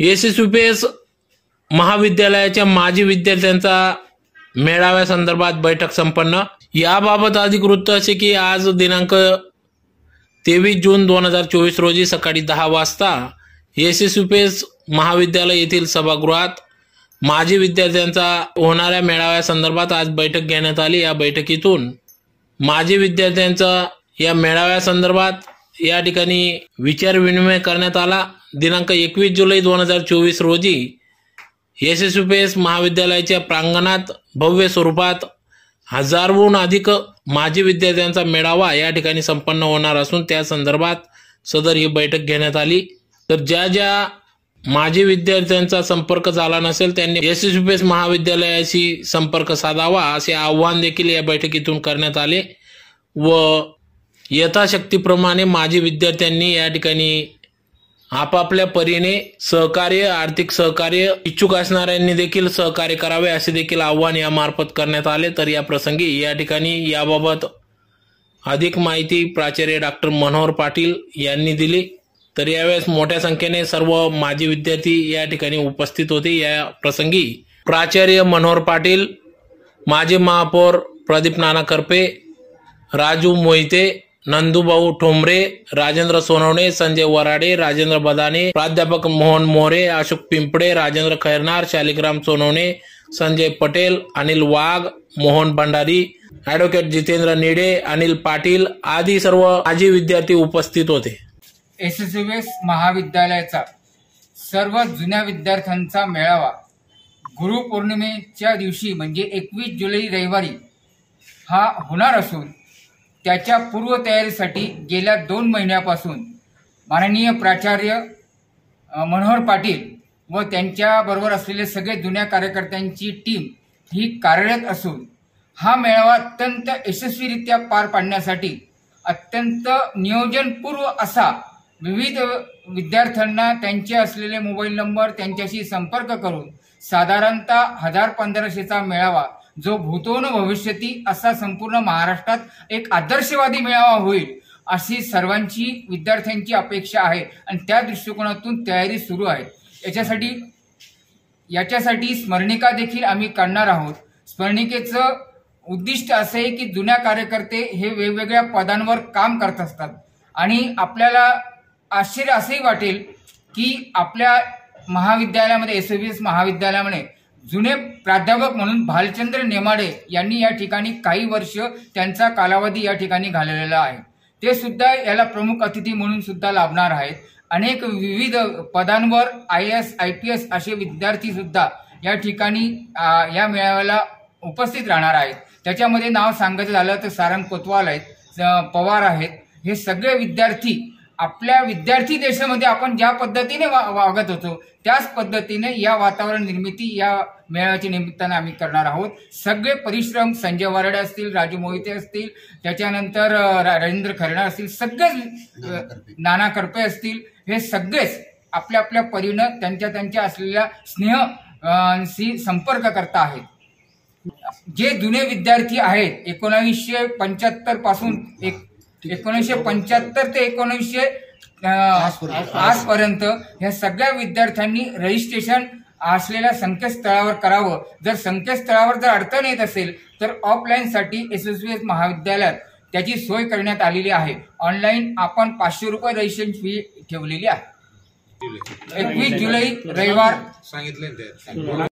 S S U P S महाविद्यालयाच्या माजी विद्यार्थ्यांचा मेळाव्यासंदर्भात बैठक संपन्न. याबाबत अधिक वृत्त असे की आज दिनांक तेवीस जून दोन हजार चोवीस रोजी सकाळी दहा वाजता S S U P S महाविद्यालय येथील सभागृहात माजी विद्यार्थ्यांचा होणाऱ्या मेळाव्यासंदर्भात आज बैठक घेण्यात आली. या बैठकीतून माजी विद्यार्थ्यांचा या मेळाव्यासंदर्भात या ठिकाणी विचारविनिमय करण्यात आला. दिनांक एकवीस जुलै दोन हजार चोवीस रोजी S S U P S महाविद्यालयाच्या प्रांगणात भव्य स्वरूपात हजारहून अधिक माजी विद्यार्थ्यांचा मेळावा या ठिकाणी संपन्न होणार असून त्या संदर्भात सदर ही बैठक घेण्यात आली. तर ज्या ज्या माजी विद्यार्थ्यांचा संपर्क झाला नसेल त्यांनी S S U P S महाविद्यालयाशी संपर्क साधावा असे आव्हान देखील या बैठकीतून करण्यात आले व यथाशक्तीप्रमाणे माजी विद्यार्थ्यांनी या ठिकाणी आपापल्या परीने सहकार्य आर्थिक सहकार्य इच्छुक असणाऱ्यांनी देखील सहकार्य करावे असे देखील आव्हान यामार्फत करण्यात आले. तर या प्रसंगी या ठिकाणी याबाबत अधिक माहिती प्राचार्य डॉक्टर मनोहर पाटील यांनी दिली. तर यावेळेस मोठ्या संख्येने सर्व माजी विद्यार्थी या ठिकाणी उपस्थित होते. या प्रसंगी प्राचार्य मनोहर पाटील माजी महापौर प्रदीप नाना करपे राजू मोहिते नंदूभाऊ ठोंबरे राजेंद्र सोनवणे संजय वराडे राजेंद्र बदाने प्राध्यापक मोहन मोरे अशोक पिंपडे राजेंद्र खैरनार शालिग्राम सोनवणे संजय पटेल अनिल वाघ मोहन भंडारी ॲडव्होकेट जितेंद्र निडे अनिल पाटील आदी सर्व माजी विद्यार्थी उपस्थित होते. एस एस एस महाविद्यालयाचा सर्व जुन्या विद्यार्थ्यांचा मेळावा गुरुपौर्णिमेच्या दिवशी म्हणजे एकवीस जुलै रविवारी हा होणार असून त्याच्या पूर्वतयारीसाठी गेल्या दोन महिन्यापासून माननीय प्राचार्य मनोहर पाटील व त्यांच्याबरोबर असलेले सगळे जुन्या कार्यकर्त्यांची टीम ही कार्यरत असून हा मेळावा अत्यंत यशस्वीरित्या पार पाडण्यासाठी अत्यंत नियोजनपूर्व असा विविध विद्यार्थ्यांना त्यांचे असलेले मोबाईल नंबर त्यांच्याशी संपर्क करून साधारणतः हजार पंधराशेचा मेळावा जो भूतो न भविष्यती असा संपूर्ण महाराष्ट्रात एक आदर्शवादी मेळावा होईल अशी सर्वांची विद्यार्थ्यांची अपेक्षा आहे. आणि त्या दृष्टिकोनातून तयारी सुरू आहे. याच्यासाठी याच्यासाठी स्मरणिका देखील आम्ही काढणार आहोत. स्मरणिकेचं उद्दिष्ट असं आहे की जुन्या कार्यकर्ते हे वेगवेगळ्या पदांवर काम करत असतात. आणि आपल्याला आश्चर्य असंही वाटेल की आपल्या महाविद्यालयामध्ये एस एस महाविद्यालयामध्ये जुने प्राध्यापक म्हणून भालचंद्र नेमाडे यांनी या ठिकाणी काही वर्ष त्यांचा कालावधी या ठिकाणी घालवलेला आहे. ते सुद्धा याला प्रमुख अतिथी म्हणून सुद्धा लाभणार आहेत. अनेक विविध पदांवर I S I P S असे विद्यार्थी सुद्धा या ठिकाणी या मेळाव्याला उपस्थित राहणार आहेत. त्याच्यामध्ये नाव सांगायचं झालं तर सारंग कोतवाल आहेत पवार आहेत. हे सगळे विद्यार्थी आपल्या विद्यार्थी देशामध्ये आपण ज्या पद्धतीने वा- वागत होतो त्याच पद्धतीने या वातावरण निर्मिती या मेळाव्याच्या निमित्तानं आम्ही करणार आहोत. सगळे परिश्रम संजय वराडे असतील राजू मोहिते असतील त्याच्यानंतर राजेंद्र खरणार असतील सगळेच नाना करपे. असतील. हे सगळेच आपल्या आपल्या परीनं त्यांच्या त्यांच्या असलेल्या स्नेह शी संपर्क करता आहेत. जे जुने विद्यार्थी आहेत एकोणावीसशे पंच्याहत्तरपासून एक एकोणीसशे पंच्याहत्तर ते एकोणीसशे आजपर्यंत ह्या सगळ्या विद्यार्थ्यांनी रजिस्ट्रेशन असलेल्या संकेतस्थळावर करावं. जर संकेतस्थळावर जर अडचण येत असेल तर ऑफलाईनसाठी एस एस एस महाविद्यालयात त्याची सोय करण्यात आलेली आहे. ऑनलाईन आपण पाचशे रुपये रजिस्ट्रेशन फी ठेवलेली आहे. एकवीस जुलै रविवार. सांगितले